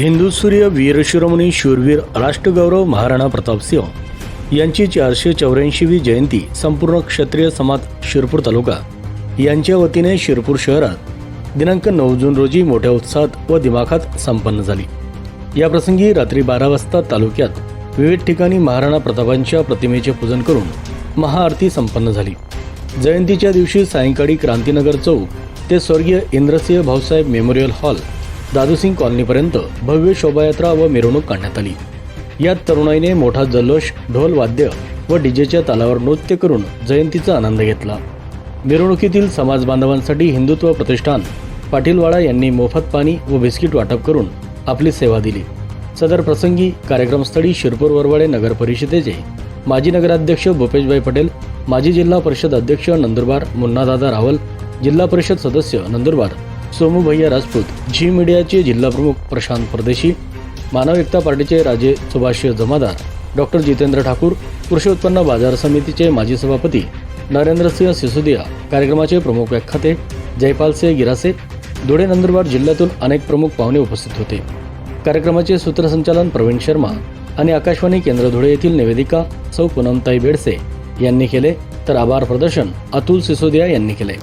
हिंदू सूर्य शूरवीर राष्ट्रगौरव महाराणा प्रतापसिंह यांची चारशे चौऱ्याऐंशीवी जयंती संपूर्ण क्षत्रिय समाज शिरपूर तालुका यांच्या वतीने शिरपूर शहरात दिनांक नऊ जून रोजी मोठ्या उत्साहात व दिमाखात संपन्न झाली. याप्रसंगी रात्री बारा वाजता तालुक्यात विविध ठिकाणी महाराणा प्रतापांच्या प्रतिमेचे पूजन करून महाआरती संपन्न झाली. जयंतीच्या दिवशी सायंकाळी क्रांतीनगर चौक ते स्वर्गीय इंद्रसिंह भाऊसाहेब मेमोरियल हॉल दादूसिंग कॉलनीपर्यंत भव्य शोभायात्रा व मिरवणूक काढण्यात आली. यात तरुणाईने मोठा जल्लोष ढोल वाद्य व डीजेच्या तालावर नृत्य करून जयंतीचा आनंद घेतला. मिरवणुकीतील समाज बांधवांसाठी हिंदुत्व प्रतिष्ठान पाटीलवाडा यांनी मोफत पाणी व बिस्किट वाटप करून आपली सेवा दिली. सदर प्रसंगी कार्यक्रमस्थळी शिरपूर वरवाडे नगर परिषदेचे माजी नगराध्यक्ष भूपेशभाई पटेल माजी जिल्हा परिषद अध्यक्ष नंदुरबार मुन्नादादा रावल जिल्हा परिषद सदस्य नंदुरबार सोमू भैया राजपूत झी मीडियाचे जिल्हाप्रमुख प्रशांत परदेशी मानव एकता पार्टीचे राजे सुभाष जमादार डॉक्टर जितेंद्र ठाकूर कृषी उत्पन्न बाजार समितीचे माजी सभापती नरेंद्रसिंह सिसोदिया कार्यक्रमाचे प्रमुख व्याख्याते जयपालसिंह गिरासे धुळे नंदुरबार जिल्ह्यातून अनेक प्रमुख पाहुणे उपस्थित होते. कार्यक्रमाचे सूत्रसंचालन प्रवीण शर्मा आणि आकाशवाणी केंद्र धुळे येथील निवेदिका सौ पूनमताई बेडसे यांनी केले तर आभार प्रदर्शन अतुल सिसोदिया यांनी केले.